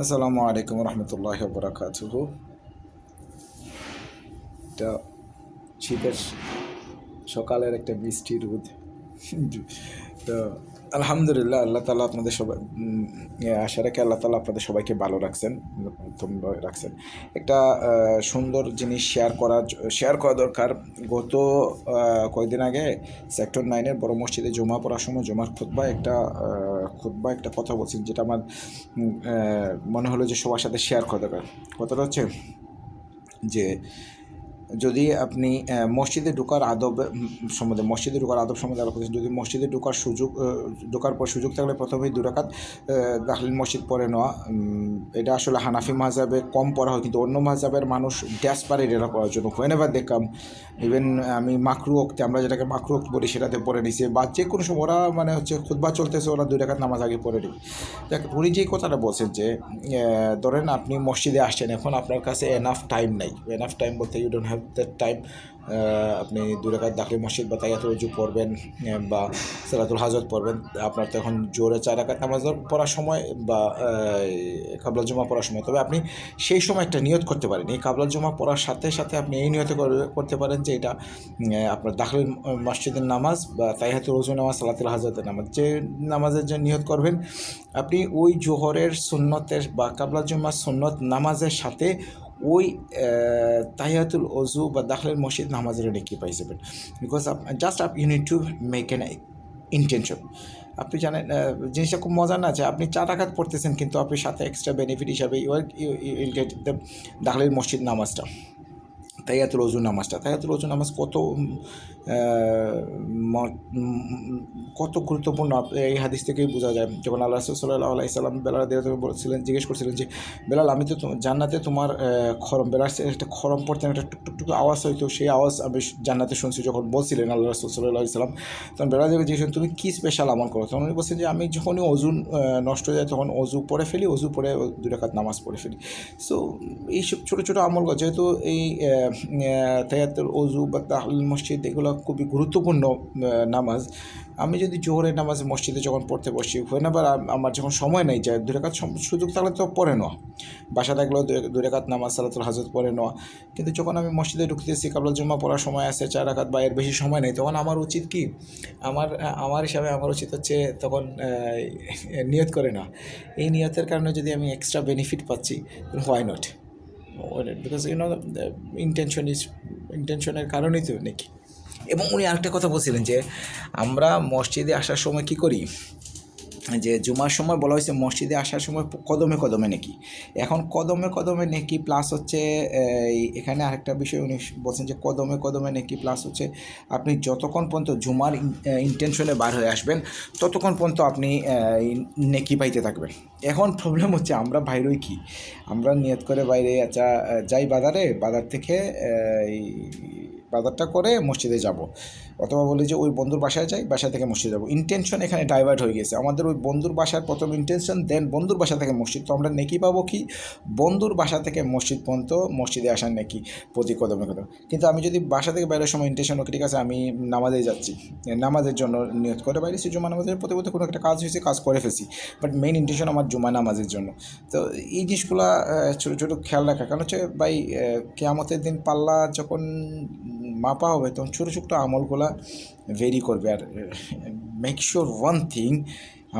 আসসালামু আলাইকুম রহমতুল্লাহ বরাকাতুহু। এটা শীতের সকালের একটা বৃষ্টি রোদ। তো আলহামদুলিল্লাহ, আল্লাহ তালা আপনাদের সবাই আশা রাখি আল্লাহ তালা আপনাদের সবাইকে ভালো রাখছেন রাখছেন। একটা সুন্দর জিনিস শেয়ার করা শেয়ার করা দরকার। গত কয়েকদিন আগে সেক্টর নাইনের বড় মসজিদে জমা পড়ার সময়, জমার খুতবা একটা খুতবা একটা কথা বলছেন, যেটা আমার মনে হলো যে সবার সাথে শেয়ার করা দরকার। কথাটা হচ্ছে যে যদি আপনি মসজিদে ঢোকার আদব সম্বন্ধে, মসজিদে ঢোকার আদব সম্বন্ধে আলোচনা যদি মসজিদে ঢোকার সুযোগ ঢোকার পর সুযোগ থাকলে প্রথমেই দুরাকাত দাখিল মসজিদ পরে নেওয়া এটা আসলে হানাফি মাহজাবে কম পড়া হয়, কিন্তু অন্য মাহজাবের মানুষ ড্যাসপারেট এটা পড়ার জন্য হোয়েনেভার দেখলাম ইভেন আমি মাকরু ওক্তে, আমরা যেটাকে মাকরু ওক্ত বলি, সেটাতে পড়ে নিছি, বা যে কোনো সময় ওরা মানে হচ্ছে খুদবা চলতেছে, ওরা দুই রাকাত নামাজ আগে পড়ে নিবে। দেখ, উনি যেই কথাটা বলছেন যে ধরেন আপনি মসজিদে আসছেন, এখন আপনার কাছে এনাফ টাইম নাই এনাফ টাইম বলতে you don't have that time আপনি দুই রাকাত দাখিল মসজিদ বা তাইয়াতুল রুজু পড়বেন বা সালাতুল হাজত পড়বেন, আপনার তো এখন জোরে চার রাকাত নামাজ পড়ার সময় বা কাবলা জমা পড়ার সময়। তবে আপনি সেই সময় একটা নিয়ত করতে পারেন। এই কাবলা জমা পড়ার সাথে সাথে আপনি এই নিয়ত করে- করতে পারেন যে এটা আপনার দাখিল মসজিদের নামাজ বা তাইহাতুল রুজু নামাজ, সালাতুল হাজতের নামাজ, যে নামাজের যে নিয়ত করবেন, আপনি ওই জোহরের সুন্নতের বা কাবলা জুম্মার সুন্নত নামাজের সাথে ওই তাহিয়াতুল অজু বা দাখলের মসজিদ নামাজের ডেকে পাই যাবেন because just up you need to make an intention আপনি জানেন জিনিসটা খুব মজার না যে আপনি চার আঘাত পড়তেছেন কিন্তু আপনি সাথে এক্সট্রা বেনিফিট হিসাবে ইউ ইউল গেট দ্য দাখলের মসজিদ নামাজটা তাইয়াতুল অজু নামাজটা। তাইয়াতুল অজু নামাজ কত কত গুরুত্বপূর্ণ এই হাদিস থেকেই বোঝা যায়। যখন আল্লাহ সাল্লাহ আলাইসাল্লাম বেলাল দিয়ে বলছিলেন, জিজ্ঞেস করছিলেন যে, বেলাল, আমি তো জান্নাতে তোমার খরম বেলাল একটা খরম পড়তেন একটা টুকটুক আওয়াজ হইতো, সেই আওয়াজ আমি জান্নাতে শুনছি যখন বলছিলেন আল্লাহ রসুল সাল্লাহ সাল্লাম। তখন বেলাল দিয়ে জিজ্ঞেস তুমি কী স্পেশাল আমল করো? তখন উনি বলছেন যে, আমি যখনই অজু নষ্ট হয়ে যায়, তখন অজু পরে ফেলি, অজু পড়ে দুই রাকাত নামাজ পড়ে ফেলি। সো এইসব ছোটো ছোটো আমল যেহেতু এই তায়াতুল অজু বা তাহলিল মসজিদ, এগুলো খুবই গুরুত্বপূর্ণ নামাজ। আমি যদি জোহরের নামাজ মসজিদে যখন পড়তে বসি না আমার যখন সময় নেই যায় দুই রেখাত সুযোগ থাকলে তো পড়ে নেওয়া। বাসা থাকলেও রেখাত নামাজ সালাতুল হাজত পড়ে নেওয়া। কিন্তু যখন আমি মসজিদে ঢুকতেছি, কাবলাল জুম্মা পড়ার সময় আছে, চার রাকাত বা এর বেশি সময় নেই, তখন আমার উচিত কি? আমার আমার হিসাবে আমার উচিত হচ্ছে তখন নিয়ত করে না এই নিয়তের কারণে যদি আমি এক্সট্রা বেনিফিট পাচ্ছি why not because you know intention is ইন্টেনশনের কারণেই তো নাকি? এবং উনি আরেকটা কথা বলছিলেন যে, আমরা মসজিদে আসার সময় কি করি? যে জুমার সময় বলা হয়েছে মসজিদে আসার সময় কদমে কদমে নেকি। এখন কদমে কদমে নেকি প্লাস হচ্ছে এখানে আরেকটা বিষয় উনি বলছেন যে কদমে কদমে নেকি প্লাস হচ্ছে, আপনি যতক্ষণ পর্যন্ত জুমার ইন্টেনশনে বার হয়ে আসবেন, ততক্ষণ পর্যন্ত আপনি নেকি পাইতে থাকবেন। এখন প্রবলেম হচ্ছে আমরা বাইরেই কি? আমরা নিয়ত করে বাইরে আচ্ছা যাই বাজারে, বাজার থেকে বাজারটা করে মসজিদে যাব। অথবা বলি যে ওই বন্ধুর বাসায় যাই, বাসা থেকে মসজিদে যাব। ইন্টেনশন এখানে ডাইভার্ট হয়ে গেছে। আমাদের ওই বন্ধুর বাসার প্রথম ইন্টেনশন দেন বন্ধুর বাসা থেকে মসজিদ। তো আমরা নেকি পাবো কি? বন্ধুর বাসা থেকে মসজিদ পর্যন্ত মসজিদে আসার নেকি, প্রতি কদমে কদম। কিন্তু আমি যদি বাসা থেকে বাইরের সময় ইন্টেনশন ঠিক আছে, আমি নামাজে যাচ্ছি। নামাজের জন্য নিয়ত করে বাইরে সে জুমা নামাজের প্রতি প্রতি কোনো একটা কাজ হয়েছে, কাজ করে ফেলছি। বাট মেইন ইন্টেনশন আমার জুমা নামাজের জন্য। তো এই জিনিসগুলো ছোটো ছোটো খেয়াল রাখা। কারণ হচ্ছে ভাই কেয়ামতের দিন পাল্লা যখন মাপা হবে, তখন ছোটো ছোটো আমলগুলা ভেরি করবে। আর মেক শিওর ওয়ান থিং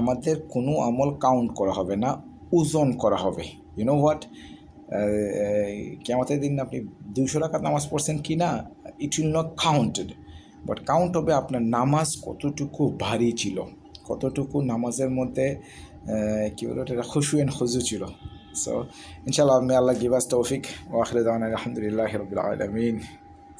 আমাদের কোনো আমল কাউন্ট করা হবে না, ওজন করা হবে। ইউনো হোয়াট কেমতের দিন আপনি দুইশো টাকা নামাজ পড়ছেন কি না it will not counted but count হবে আপনার নামাজ কতটুকু ভারী ছিল, কতটুকু নামাজের মধ্যে কী বলে ওটা খুশু এন্ড খুজু ছিল। সো ইনশাল্লাহ আপনি আল্লাহ গিবাস তৌফিক ওয়াখরে আলহামদুলিল্লাহ রবিল আলমিন।